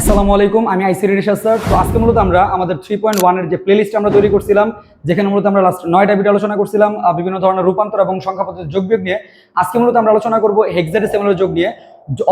আসসালামু আলাইকুম, আমি আইসিরি রিসার্চ স্যার। তো আজকে মূলত আমরা আমাদের থ্রি পয়েন্ট ওয়ানের যে প্লেলিস্ট আমরা তৈরি করছিলাম, যেখানে মূলত আমরা লাস্ট নয়টা ভিডিও আলোচনা করছিলাম বিভিন্ন ধরনের রূপান্তর এবং সংখ্যা যোগ বিয়োগ নিয়ে। আজকে মূলত আমরা আলোচনা করব হেক্সাডেসিমালের যোগ নিয়ে।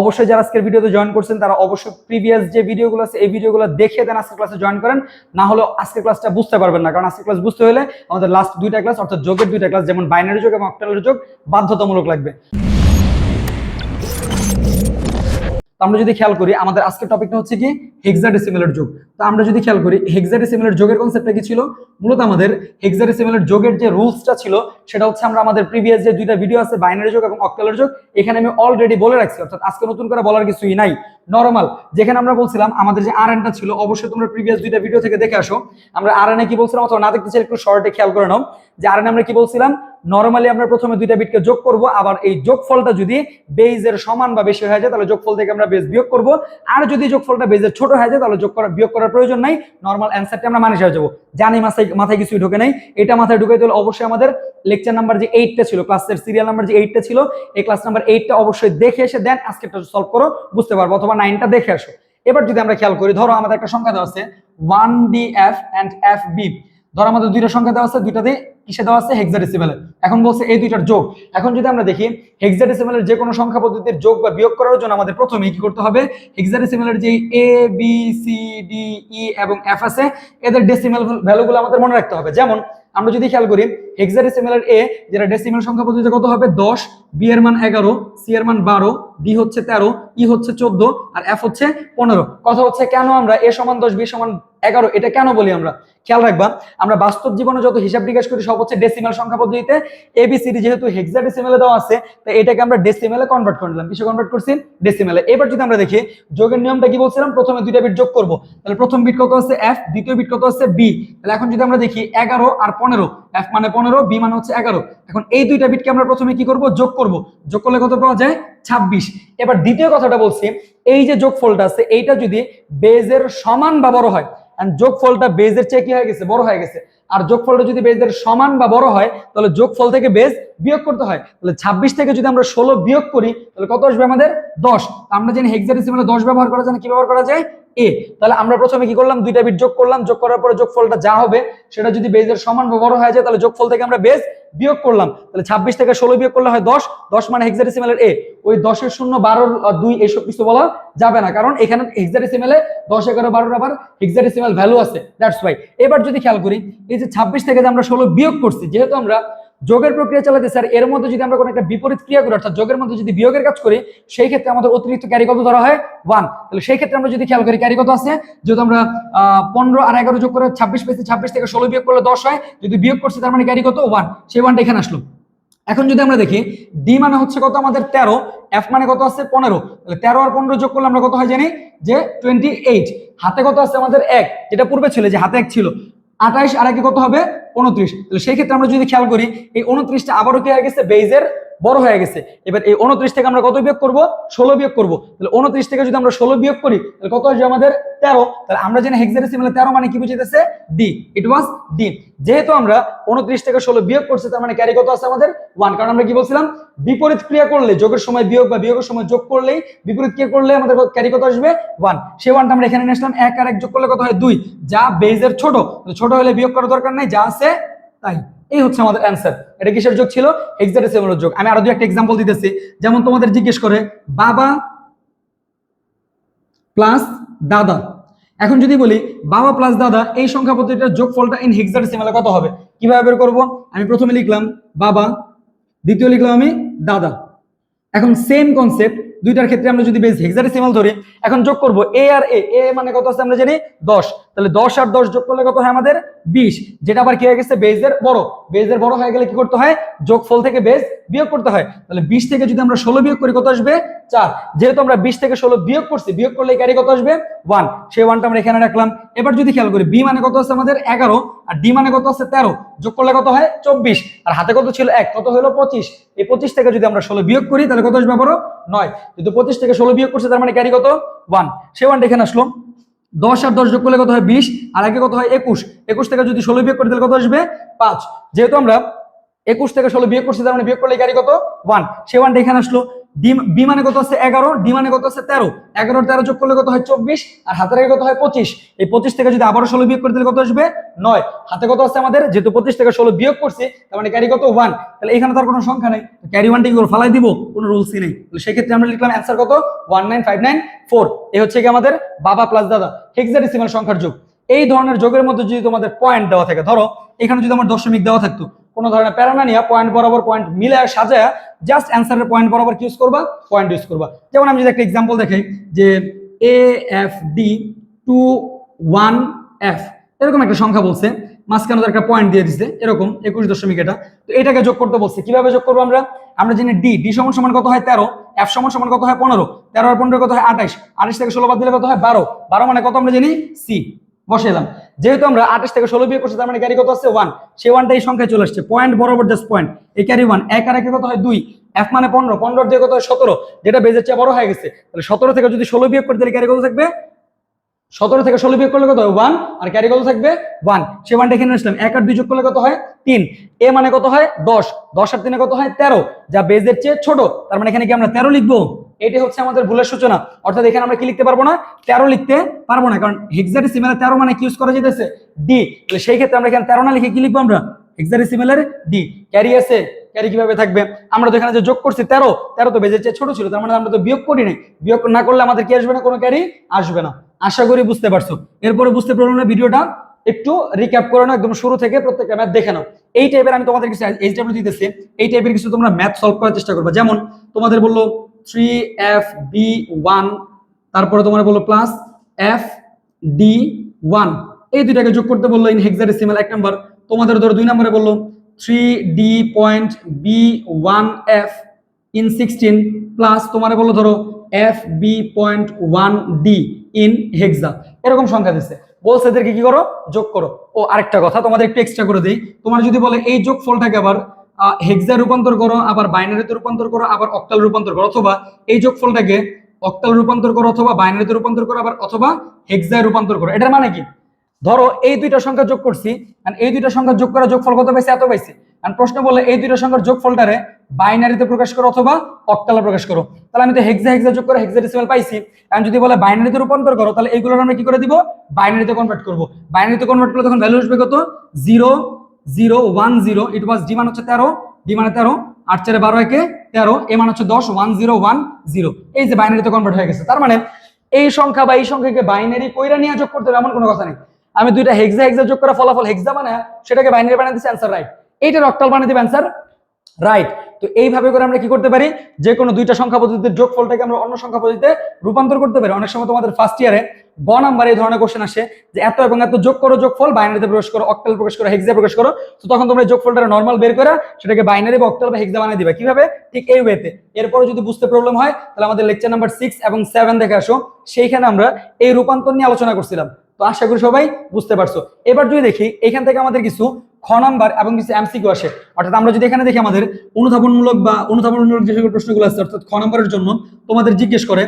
অবশ্যই যারা আজকের ভিডিওতে জয়েন করছেন, তারা অবশ্যই প্রিভিয়াস যে ভিডিওগুলো আছে, এই ভিডিওগুলো দেখে দেন আজকের ক্লাসে জয়েন করেন। না হলে আজকের ক্লাসটা বুঝতে পারবেন না, কারণ আজকের ক্লাস বুঝতে হলে আমাদের লাস্ট দুইটা ক্লাস অর্থাৎ যোগের দুইটা ক্লাস যেমন বাইনারি যোগ এবং অক্টালের যোগ, বাধ্যতামূলক লাগবে। তো আমরা যদি খেয়াল করি, আমাদের আজকের টপিকটা হচ্ছে কি? হেক্সাডেসিমেলের যোগ। তো আমরা যদি খেয়াল করি হেক্সাডেসিমেলের যোগের কনসেপ্টটা কি ছিল? মূলত আমাদের হেক্সাডেসিমেলের যোগের যে রুলসটা ছিল, সেটা হচ্ছে আমরা আমাদের প্রিভিয়াস যে দুইটা ভিডিও আছে বাইনারি যোগ এবং অক্টালের যোগ, এখানে আমি অলরেডি বলে রাখছি। অর্থাৎ আজকে নতুন করে বলার কিছুই নাই। নরমাল যেখানে আমরা বলছিলাম, আমাদের যে আর টা ছিল, অবশ্যই তোমরা প্রিভিয়াস দুইটা ভিডিও থেকে দেখে আসো। আমরা আর এনে কি বলছিলাম, অথবা না দেখতে চাই একটু শর্টে খেয়াল করে নাও। যে আর এনে আমরা কি বলছিলাম? নরমালি আমরা প্রথমে দুইটা বিটকে যোগ করব, আবার এই যোগফলটা যদি বেজের সমান বা বেশি হয়ে যায়, তাহলে যোগফল থেকে আমরা বেজ বিয়োগ করব। আর যদি যোগফলটা বেজের ছোট হয়ে যায়, তাহলে যোগ করা বিয়োগ করার প্রয়োজন নাই। নর্মাল অ্যান্সারটা আমরা মানুষ হয়ে যাব। জানি মাথায় মাথায় কিছুই ঢোকে নাই। এটা মাথায় ঢুকে তাহলে অবশ্যই আমাদের লেকচার নাম্বার যে এইটটা ছিল ক্লাসের সিরিয়াল নাম্বার যে এইটটা ছিল, এই ক্লাস নাম্বার এইটটা অবশ্যই দেখে এসে দেন, আজকেরটা সলভ করো, বুঝতে পারব। অথবা নাইনটা দেখে আসো। এবার যদি আমরা খেয়াল করি, ধরো আমাদের একটা সংখ্যা দেওয়া আছে one D F and F B ধরো আমাদের দুইটা সংখ্যা দেওয়া আছে দুইটাতে কিসে দেওয়া আছে হেক্সাডেসিমেলে এখন বলছে এই দুইটার যোগ। এখন যদি আমরা দেখি হেক্সাডেসিমেলের যে কোনো সংখ্যা পদ্ধতির যোগ বা বিয়োগ করার জন্য আমাদের প্রথমে কি করতে হবে? হেক্সাডেসিমেলের যে A B C D E এবং এফ আছে, এদের ডেসিমেল ভ্যালুগুলো আমাদের মনে রাখতে হবে। যেমন, আমরা যদি খেয়াল করি হেক্সাডেসিমেলের এ যেটা ডেসিমেল সংখ্যা পদ্ধতিতে কত হবে? দশ বি এর মান এগারো সি এর মান বারো ডি হচ্ছে তেরো ই হচ্ছে চোদ্দ, আর এফ হচ্ছে পনেরো। কথা হচ্ছে কেন আমরা এ সমান দশ বি সমান এগারো? এটা কেন বলি আমরা? খেয়াল রাখবা, আমরা বাস্তব জীবনে যত হিসাব বিকাশ করি, সব হচ্ছে ডেসিমাল সংখ্যা পদ্ধতিতে। এবিসিডি যেহেতু হেক্সাডেসিমেলে দেওয়া আছে তো এটাকে আমরা ডেসিমেলে কনভার্ট করে নিলাম। কিসে কনভার্ট করছি? ডেসিমেলে এবার যদি আমরা দেখি, যোগের নিয়মটা কি বলছিলাম? প্রথমে দুইটা বিট যোগ করব। তাহলে প্রথম বিট কত আছে? এফ দ্বিতীয় বিট কত আছে? বি তাহলে এখন যদি আমরা দেখি, এগারো আর পনেরো এফ মানে পনেরো বি মানে হচ্ছে এগারো। এখন এই দুইটা বিটকে আমরা প্রথমে কি করব? যোগ করব। যোগ করলে কত পাওয়া যায়? ছাব্বিশ। এবার দ্বিতীয় কথাটা বলছি, এই যে যোগফলটা আছে, এইটা যদি বেজের সমান বা বড় হয়, and যোগফলটা বেজের চেয়ে কি হয়ে গেছে? বড় হয়ে গেছে। আর যোগফলটা যদি বেজের সমান বা বড় হয়, তাহলে যোগফল থেকে বেজ বিয়োগ করতে হয়। তাহলে ছাব্বিশ থেকে যদি আমরা ষোলো বিয়োগ করি, তাহলে কত আসবে আমাদের? দশ। আমরা জানি হেক্সাডেসিমালে দশ ব্যবহার করা যায় না, কি ব্যবহার করা যায়? এ তাহলে আমরা প্রথমে কি করলাম? দুইটা বিট যোগ করলাম। যোগ করার পরে যোগফলটা যা হবে সেটা যদি বেজের সমান বা বড় হয়ে যায় তাহলে যোগফল থেকে আমরা বেজ বিয়োগ করলাম। তাহলে ছাব্বিশ থেকে ষোলো বিয়োগ করলে হয় দশ। দশ মানে হেক্সাডেসিমালের এ। ওই দশের শূন্য আহ, দুই এইসব কিছু বলা যাবে না। কারণ এখানে হেক্সাডেসিমালে দশ এগারো বারোর আবার হেক্সাডেসিমাল ভ্যালু আছে। দ্যাটস ওয়াই এবার যদি খেয়াল করি এই যে ছাব্বিশ থেকে যে আমরা ষোলো বিয়োগ করছি যেহেতু আমরা যোগের প্রক্রিয়া চালাতে স্যার, এর মধ্যে যদি আমরা কোনো একটা বিপরীত ক্রিয়া করি, অর্থাৎ যোগের মধ্যে যদি বিয়োগের কাজ করি, সেই ক্ষেত্রে আমাদের অতিরিক্ত ক্যারি কত ধরা হয়? ওয়ান তাহলে সেই ক্ষেত্রে আমরা যদি খেয়াল করি, ক্যারি কত আছে? যেহেতু আমরা পনেরো আর এগারো যোগ করে ছাব্বিশ পেয়েছি, ছাব্বিশ থেকে ষোলো বিয়োগ করলে দশ হয়। যদি বিয়োগ করছি, তার মানে ক্যারি কত? ওয়ান সেই ওয়ানটা এখানে আসলো। এখন যদি আমরা দেখি ডি মানে হচ্ছে কত আমাদের? তেরো। এফ মানে কত আছে? পনেরো। তাহলে তেরো আর পনেরো যোগ করলে আমরা কত হয় জানি? যে টোয়েন্টি এইট হাতে কত আছে আমাদের? এক। যেটা পূর্বে ছিল, যে হাতে এক ছিল। আঠাইশ আর একে কত হবে? উনত্রিশ। তাহলে সেই ক্ষেত্রে আমরা যদি খেয়াল করি, এই উনত্রিশটা আবারও কি হয়ে গেছে? বেজের বড় হয়ে গেছে। এবার এই উনত্রিশ থেকে আমরা কত বিয়োগ করব? ষোলো বিয়োগ করব। তাহলে উনত্রিশ থেকে যদি আমরা ষোলো বিয়োগ করি, তাহলে কত আসবে আমাদের? তেরো। তাহলে আমরা জানি হেক্সাডেসিমালে তেরো মানে কি বুঝাইতেছে? ডি ইট ওয়াজ ডি যেহেতু আমরা উনত্রিশ থেকে ষোলো বিয়োগ করছি, তার মানে ক্যারি কত আছে আমাদের? ওয়ান কারণ আমরা কি বলছিলাম? বিপরীত ক্রিয়া করলে, যোগের সময় বিয়োগ বা বিয়োগের সময় যোগ করলেই বিপরীত ক্রিয়া করলে আমাদের ক্যারি কত আসবে? ওয়ান সেই ওয়ানটা আমরা এখানে নিয়ে আসলাম। এক আর এক যোগ করলে কত হয়? দুই। যা বেজের ছোট ছোট হলে বিয়োগ করার দরকার নাই, যা আছে তাই। এই হচ্ছে আমাদের অ্যান্সার এটা কিসের যোগ ছিল? হেক্সাডেসিমালের যোগ। আমি আরও দুই একটা এক্সাম্পল দিতেছি। যেমন তোমাদের জিজ্ঞেস করে, বাবা প্লাস দাদা। এখন যদি বলি, বাবা প্লাস দাদা, এই সংখ্যা পদ্ধতিটার যোগফলটা ইন হেক্সাডেসিমালে কত হবে? কীভাবে বের করব? আমি প্রথমে লিখলাম, বাবা। দ্বিতীয় লিখলাম আমি, দাদা। এখন সেম কনসেপ্ট দুইটার ক্ষেত্রে আমরা যদি বেস হেক্সাডেসিমাল ধরি, এখন যোগ করব এ আর এ এ মানে কত আছে আমরা জানি? দশ। তাহলে দশ আর দশ যোগ করলে কত হয় আমাদের? বিশ। যেটা আবার কি হয়ে গেছে? বেজের বড়। বেজের বড় হয়ে গেলে কি করতে হয়? যোগফল থেকে বেজ বিয়োগ করতে হয়। তাহলে বিশ থেকে যদি আমরা ষোলো বিয়োগ করি, কত আসবে? চার। যেহেতু আমরা বিশ থেকে ষোলো বিয়োগ করছি, বিয়োগ করলে ক্যারি কত আসবে? ওয়ান সেই ওয়ানটা আমরা এখানে রাখলাম। এবার যদি খেয়াল করি বি মানে কত আছে আমাদের? এগারো। আর ডি মানে কত আছে তেরো? যোগ করলে কত হয়? চব্বিশ। আর হাতে কত ছিল? এক। কত হলো? পঁচিশ। এই পঁচিশ থেকে যদি আমরা ষোলো বিয়োগ করি, তাহলে কত আসবে আবারও নয়। কিন্তু পঁচিশ থেকে ষোলো বিয়োগ করছে, তার মানে ক্যারি কত? ওয়ান সে ওয়ানটা এখানে আসলো দশ আর দশ যোগ করলে কত হয়? বিশ। আর আগে কত হয়? একুশ। একুশ থেকে যদি ষোলো বিয়োগ করি, তাহলে কত আসবে? পাঁচ। যেহেতু আমরা একুশ থেকে ষোলো বিয়োগ করছি, তার মানে বিয়োগ করলে ক্যারি কত? ওয়ান সে ওয়ানটা এখানে আসলো বি মানে কত আছে? এগারো ডি মানে কত আছে? তেরো। এগারো, তেরো যোগ করলে কত হয়? চব্বিশ। আর হাতের আগে কত হয়? পঁচিশ। এই পঁচিশ থেকে যদি আবারও ষোলো বিয়োগ করে দিলে কত আসবে? নয়। হাতে কত আছে আমাদের? যেহেতু পঁচিশ থেকে ষোলো বিয়োগ করছে, তার মানে ক্যারি কত? ওয়ান তাহলে এখানে তার কোনো সংখ্যা নেই। ক্যারি ওয়ানটি করে ফালাই দিব? কোনো রুলসই নেই। সেক্ষেত্রে আমরা লিখলাম অ্যান্সার কত? One nine five nine four এই হচ্ছে কি আমাদের বাবা প্লাস দাদা। হেক্সাডেসিমাল সংখ্যার যোগ। এই ধরনের যোগের মধ্যে যদি তোমাদের পয়েন্ট দেওয়া থাকে, ধরো, এখানে যদি আমার দশমিক দেওয়া থাকতো কোনো ধরনের প্যারানা নিয়ে পয়েন্ট বরাবর পয়েন্ট মিলে সাজায় জাস্ট অ্যান্সারের পয়েন্ট বরাবর ইউজ করবা? পয়েন্ট ইউজ করবা। যেমন আমি যদি একটা এক্সাম্পল দেখাই, যে A F D two one F এরকম একটা সংখ্যা বলছে, মাঝখানে একটা পয়েন্ট দিয়ে দিচ্ছে এরকম, একুশ দশমিক এটা। তো এটাকে যোগ করতে বলছে, কীভাবে যোগ করব আমরা? আমরা জানি ডি ডি সমান সমান কত হয়? তেরো এফ সমান সমান কত হয়? পনেরো। তেরো আর পনেরো কত হয়? আঠাশ। আঠাশ থেকে ষোলো বাদ দিলে কত হয়? বারো। বারো মানে কত আমরা জানি? সি বসে এলাম। যেহেতু আমরা আঠাশ থেকে ষোলো বিয়ে করছি, তার মানে ক্যারি কত আছে? ওয়ান সেই ওয়ানটা এই সংখ্যায় চলে আসছে। পয়েন্ট বরাবর জাস্ট পয়েন্ট এই ক্যারি ওয়ান এক আর একে কত হয়? দুই। এফ মানে পনেরো। পনেরো দিয়ে কত হয়? সতেরো। যেটা বেজের চেয়ে বড় হয়ে গেছে। তাহলে সতেরো থেকে যদি ষোলো বিয়োগ করে, তাহলে ক্যারি কত থাকবে? সতেরো থেকে ষোলো বিয়োগ করলে কত হয়? ওয়ান আর ক্যারি কত থাকবে? ওয়ান সে ওয়ানটা এখানে আসলাম। এক আর দুই যোগ করলে কত হয়? তিন। এ মানে কত হয়? দশ। দশ আর তিনে কত হয়? তেরো। যা বেজের চেয়ে ছোট, তার মানে এখানে কি আমরা তেরো লিখব? এটাই হচ্ছে আমাদের ভুলের সূচনা। অর্থাৎ এখানে আমরা কি লিখতে পারব না? তেরো লিখতে পারব না, কারণ হেক্সাডেসিমেলে তেরো মানে কি ইউজ করা যেতেছে? ডি তাহলে সেই ক্ষেত্রে আমরা এখানে তেরো না লিখে কি লিখব আমরা? হেক্সাডেসিমেলের ডি ক্যারি আছে ক্যারি কীভাবে থাকবে? আমরা তো এখানে যে যোগ করছি তেরো তেরো তো চেয়ে ছোট ছিল, তার মানে আমরা তো বিয়োগ করি নাই। বিয়োগ না করলে আমাদের কি আসবে না? কোনো ক্যারি আসবে না। আশা করি বুঝতে পারছ। এরপরে বুঝতে পারল না ভিডিওটা, একটু রিক্যাপ করে নাও, একদম শুরু থেকে প্রত্যেকটা ম্যাথ দেখে নাও। এই টাইপের আমি তোমাদের কিছু এইচডাব্লিউ দিতেছি। এই টাইপের কিছু তোমরা ম্যাথ সলভ করার চেষ্টা করবে। যেমন তোমাদের বলল থ্রি এফ বি ওয়ান তারপরে তোমার বলল প্লাস এফ ডি ওয়ান এই দুইটাকে যোগ করতে বলল ইন হেক্সাডেসিমাল এক নাম্বার তোমাদের ধরো দুই নম্বরে বলল three D point B one F in sixteen plus তোমার বলল ধরো F B point one D in hexa এরকম সংখ্যা দিচ্ছে বলছে এদেরকে কি করো? যোগ করো। ও আরেকটা কথা তোমাদের একটু এক্সট্রা করে দিই। তোমার যদি বলে এই যোগ ফলটাকে আবার হেক্সা রূপান্তর করো, আবার বাইনারিতে রূপান্তর করো, আবার অক্টাল রূপান্তর করো, অথবা এই যোগফলটাকে অক্টাল রূপান্তর করো, অথবা বাইনারিতে রূপান্তর করো, আবার অথবা হেক্সায় রূপান্তর করো। এটার মানে কি? ধরো এই দুইটা সংখ্যা যোগ করছি এই দুইটা সংখ্যা যোগ করা যোগফল কত পাইছে? এত পাইছে। আর প্রশ্ন বলে, এই দুইটা সংখ্যার যোগফলটারে বাইনারিতে প্রকাশ করো, অথবা অক্টালে প্রকাশ করো। তাহলে আমি তো হেক্সা হেক্সা যোগ করে হেক্সাডেসিমাল পাইছি। আর যদি বলে বাইনারিতে রূপান্তর করো, তাহলে এইগুলোর আমরা কি করে দিব? বাইনারিতে কনভার্ট করব। বাইনারিতে কনভার্ট করলে তখন ভ্যালু আসবে কত? Zero zero one zero it was D মান হচ্ছে তেরো ডি মানে তেরো আট চারে বারো একে তেরো এ মান হচ্ছে দশ ওয়ান জিরো ওয়ান জিরো এই যে বাইনারিতে কনভার্ট হয়ে গেছে। তার মানে এই সংখ্যা বা এই সংখ্যাকে বাইনারি কইরা নিয়ে যোগ করতে হবে, এমন কোনো কথা নেই। আমি দুইটা হেক্সা হেক্সা যোগ করা ফলাফল হেক্সা মানে সেটাকে বাইনারি বানিয়ে দিচ্ছি অ্যান্সার রাইট এইটার অক্টাল বানিয়ে দিবে অ্যান্সার রাইট তো এইভাবে করে আমরা কি করতে পারি? যে কোনো দুইটা সংখ্যা পদ্ধতির যোগফলটাকে আমরা অন্য সংখ্যা পদ্ধতিতে রূপান্তর করতে পারি। অনেক সময় তোমাদের ফার্স্ট ইয়ারে গ নাম্বার এই ধরনের কোশ্চেন আসে যে এত এবং এত যোগ করো যোগফল বাইনারিতে প্রকাশ করো অক্টাল প্রকাশ করো হেক্সা প্রকাশ করো। তো তখন তোমরা যোগফলটা নর্মাল বের করে সেটাকে বাইনারি বা অক্টাল বা হেক্সা বানিয়ে দিবে। কীভাবে? ঠিক এই ওয়েতে এরপরে যদি বুঝতে প্রবলেম হয়, তাহলে আমাদের লেকচার নাম্বার সিক্স এবং সেভেন দেখে আসো। সেইখানে আমরা এই রূপান্তর নিয়ে আলোচনা করছিলাম। তো আশা করি সবাই বুঝতে পারছ। এবার যদি দেখি, এখান থেকে আমাদের কিছু খ নাম্বার এবং কিছু এমসিকিউ আসে। অর্থাৎ আমরা যদি এখানে দেখি আমাদের অনুধাবনমূলক বা অনুধাবনমূলক যে সকল প্রশ্নগুলো আছে, অর্থাৎ খ নাম্বারের জন্য তোমাদের জিজ্ঞেস করে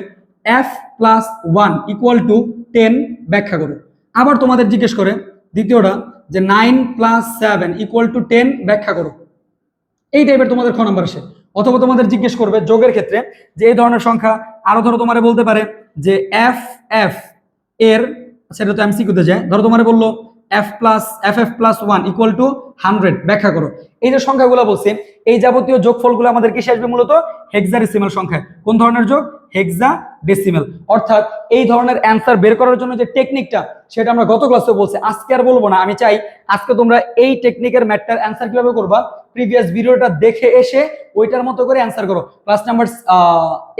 F plus one equal to ten ব্যাখ্যা করো। আবার তোমাদের জিজ্ঞেস করে, দ্বিতীয়টা, যে nine plus seven equal to ten ব্যাখ্যা করো। এই টাইপের তোমাদের খ নাম্বার আসে। অথবা তোমাদের জিজ্ঞেস করবে যোগের ক্ষেত্রে, যে এই ধরনের সংখ্যা আরও ধরো তোমার বলতে পারে যে এফ এফ এর, সেটা তো এমসিকিউতে যায়, ধরো তোমার বলল F plus F F plus one equal to hundred ব্যাখ্যা করো। এই যে সংখ্যাগুলো বলছি, এই যাবতীয় যোগফলগুলো আমাদের কিসে আসবে মূলত? হেক্সা ডেসিমেল সংখ্যা কোন ধরনের যোগ? হেক্সা ডেসিমেল অর্থাৎ এই ধরনের অ্যান্সার বের করার জন্য যে টেকনিকটা সেটা আমরা গত ক্লাসে বলছি। আজকে আর বলব না। আমি চাই আজকে তোমরা এই টেকনিকের ম্যাটটার অ্যান্সার কীভাবে করবা? প্রিভিয়াস ভিডিওটা দেখে এসে ওইটার মতো করে অ্যান্সার করো। ক্লাস নাম্বার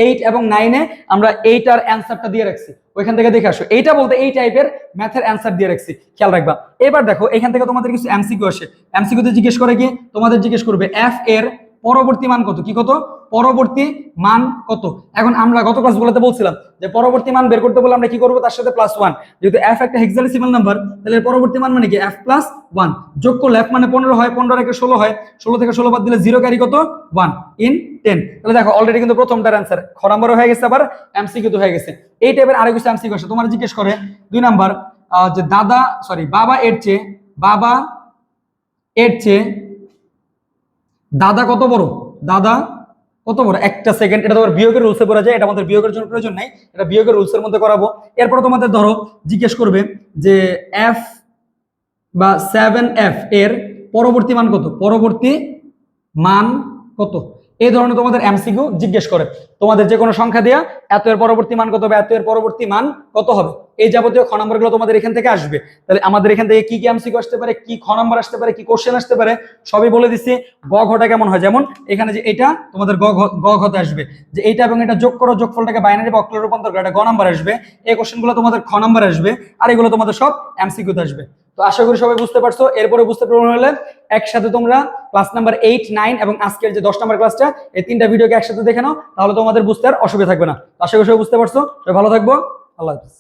এইট এবং নাইনে আমরা এইটার অ্যান্সারটা দিয়ে রাখছি। ওইখান থেকে দেখে আসো। এইটা বলতে এই টাইপের ম্যাথের অ্যান্সার দিয়ে রাখছি। খেয়াল রাখবা। এবার দেখো, এখান থেকে তোমাদের কিছু এমসিকিউ আসে। এমসিকিউতে জিজ্ঞেস করে কি তোমাদের জিজ্ঞেস করবে এফ এর পরবর্তী মান কত? কি কত? পরবর্তী মান কত? এখন আমরা গত ক্লাসগুলোতে বলছিলাম যে পরবর্তী মান বের করতে বলে আমরা কি করব? তার সাথে প্লাস ওয়ান যেহেতু এফ একটা হেক্সাডেসিমাল নাম্বার তাহলে পরবর্তী মান মানে কি? এফ প্লাস ওয়ান যোগ করলে এফ মানে পনেরো হয়, পনেরো থেকে ষোলো হয়, ষোলো থেকে ষোলো বাদ দিলে জিরো ক্যারি কত? ওয়ান ইন টেন তাহলে দেখো অলরেডি কিন্তু প্রথমটার অ্যান্সার খ নাম্বারও হয়ে গেছে আবার এমসি কিন্তু হয়ে গেছে। এই টাইপের আরও কিছু এমসিকিউ আসে। তোমার জিজ্ঞেস করে, দুই নাম্বার যে দাদা সরি বাবা এর চেয়ে, বাবা এর চেয়ে দাদা কত বড়? দাদা কত বড়? একটা সেকেন্ড এটা তোমার বিয়োগের রুলসে পড়া যায়, এটা আমাদের বিয়োগের জন্য প্রয়োজন নাই, এটা বিয়োগের রুলসের মধ্যে করাবো। এরপরে তোমাদের ধরো, জিজ্ঞেস করবে যে এফ বা সেভেন এফ এর পরবর্তী মান কত? পরবর্তী মান কত? এই ধরনের তোমাদের এমসিকিউ জিজ্ঞেস করে। তোমাদের যে কোনো সংখ্যা দেয়া এত এর পরবর্তী মান কত হবে, এত এর পরবর্তী মান কত হবে? এই যাবতীয় খ নম্বরগুলো তোমাদের এখান থেকে আসবে। তাহলে আমাদের এখান থেকে কি কি এমসিকিউ আসতে পারে, কি খ নম্বর আসতে পারে, কি কোশ্চেন আসতে পারে, সবই বলে দিচ্ছি। গ ঘটা কেমন হয়? যেমন এখানে যে এটা, তোমাদের গ গ ঘতে আসবে। যে এইটা এবং এটা যোগ করো, যোগফলটাকে বাইনারি বা অক্টালে রূপান্তর করো, এটা গ নাম্বার আসবে। এই কোশ্চেনগুলো তোমাদের খ নাম্বার আসবে, আর এগুলো তোমাদের সব এমসিকিউতে আসবে। তো আশা করি সবাই বুঝতে পারছ। এরপরে বুঝতে প্রবলেম হলে একসাথে তোমরা ক্লাস নাম্বার এইট নাইন এবং আজকের যে দশ নাম্বার ক্লাসটা, এই তিনটা ভিডিওকে একসাথে দেখে নাও, তাহলে তোমাদের বুঝতে আর অসুবিধা থাকবে না। আশা করি সবাই বুঝতে পারছ। সবাই ভালো থাকব। আল্লাহ হাফিজ।